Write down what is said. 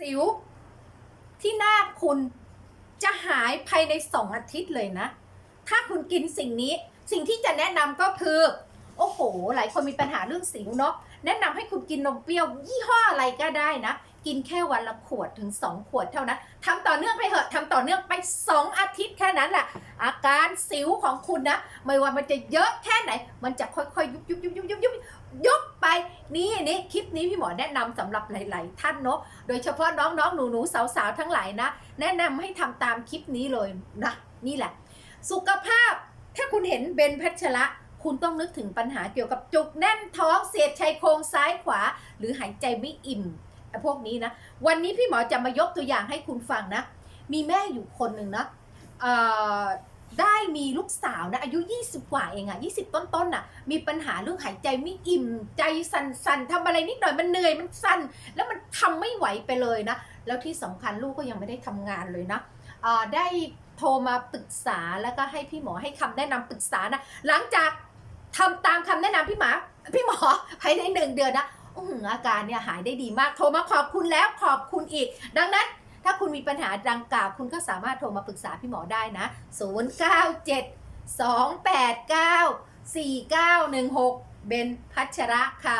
สิว ที่หน้าคุณจะหายภายในสองอาทิตย์เลยนะ ถ้าคุณกินสิ่งนี้ สิ่งที่จะแนะนำก็คือ โอ้โห หลายคนมีปัญหาเรื่องสิวเนาะ แนะนำให้คุณกินนมเปรี้ยวยี่ห้ออะไรก็ได้นะ กินแค่วันละขวดถึง 2 ขวดเท่านั้นทำต่อเนื่องไปเถอะทำต่อเนื่องไป 2 อาทิตย์แค่นั้นแหละ อาการสิวของคุณนะ ไม่ว่ามันจะเยอะแค่ไหน มันจะค่อยๆยุบยุบยุบยุบยุบยุบยุบไป นี่นี่คลิปนี้พี่หมอแนะนำสำหรับหลาย ๆ ท่านเนาะโดยเฉพาะน้องๆหนูๆสาวๆทั้งหลายนะ แนะนำให้ทำตามคลิปนี้เลยนะนี่แหละ สุขภาพถ้าคุณเห็นเบนพัชระคุณต้องนึกถึงปัญหาเกี่ยวกับจุกแน่นท้องเสียดชายโครงซ้ายขวา หรือหายใจไม่อิ่มไอ้พวกนี้นะ วันนี้พี่หมอจะมายกตัวอย่างให้คุณฟังนะ มีแม่อยู่คนหนึ่งนะเอ่อ ได้มีลูกสาวนะอายุ 20 กว่าเองอะ20 ต้นๆน่ะมีปัญหาเรื่องหายใจไม่อิ่มใจสั่นๆทำอะไรนิดหน่อยมันเหนื่อยมันสั่นแล้วมันทำไม่ไหวไปเลยนะ แล้วที่สำคัญลูกก็ยังไม่ได้ทำงานเลยนะได้โทรมาปรึกษาแล้วก็ให้พี่หมอให้คำแนะนำปรึกษานะหลังจากทำตามคำแนะนำพี่หมาพี่หมอภายในหนึ่งเดือนนะอืออาการเนี่ยหายได้ดีมากโทรมาขอบคุณแล้วขอบคุณอีก ดังนั้น ถ้าคุณมีปัญหาดังกล่าวคุณก็สามารถโทรมาปรึกษาพี่หมอได้นะ 097 289 4916 เบนพัชระค่ะ